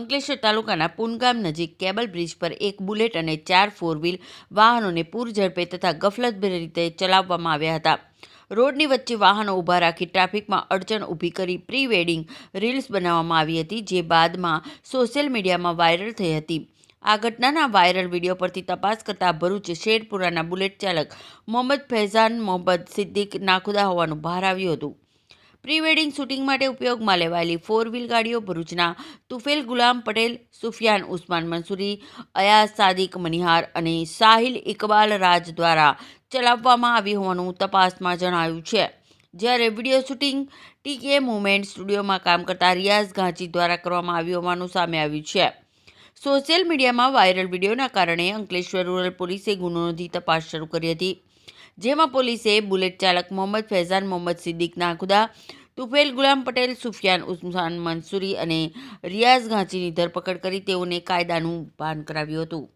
અંકલેશ્વર તાલુકાના પુનગામ નજીક cable bridge પર એક બુલેટ અને ચાર ફોર વ્હીલ વાહનોને પૂર ઝડપે તથા ગફલતભેર રીતે ચલાવવામાં આવ્યા હતા. રોડની વચ્ચે વાહનો ઊભા રાખી ટ્રાફિકમાં અડચણ ઊભી કરી પ્રી વેડિંગ રીલ્સ બનાવવામાં આવી હતી, જે બાદમાં સોશિયલ મીડિયામાં વાયરલ થઈ હતી. આ ઘટનાના વાયરલ વીડિયો પરથી તપાસ કરતા ભરૂચ શેરપુરાના બુલેટ ચાલક મોહમ્મદ ફૈઝાન, મોહમ્મદ સિદ્દીક નાખુદા હોવાનું બહાર આવ્યું હતું. પ્રી વેડિંગ શૂટિંગ માટે ઉપયોગમાં લેવાયેલી ફોર વ્હીલ ગાડીઓ ભરૂચના તુફેલ ગુલામ પટેલ, સુફિયાન ઉસ્માન મંસૂરી, અયાઝ સાદિક મનિહાર અને સાહિલ ઇકબાલ રાજ દ્વારા ચલાવવામાં આવી હોવાનું તપાસમાં જણાવ્યું છે. જ્યારે વીડિયો શૂટિંગ ટીકે મુમેન્ટ સ્ટુડિયોમાં કામ કરતા રિયાઝ ઘાંચી દ્વારા કરવામાં આવ્યું હોવાનું સામે આવ્યું છે. સોશિયલ મીડિયામાં વાયરલ વિડીયોના કારણે અંકલેશ્વર રૂરલ પોલીસે ગુનો નોંધી તપાસ શરૂ કરી હતી. જેમાં પોલીસે બુલેટ ચાલક મોહમ્મદ ફૈઝાન, મોહમ્મદ સિદ્દીક નાખુદા, તુફેલ ગુલામ પટેલ, સુફિયાન ઉસ્માન મંસૂરી અને રિયાઝ ઘાંચીની ધરપકડ કરી તેઓને કાયદાનું ભાન કરાવ્યું હતું.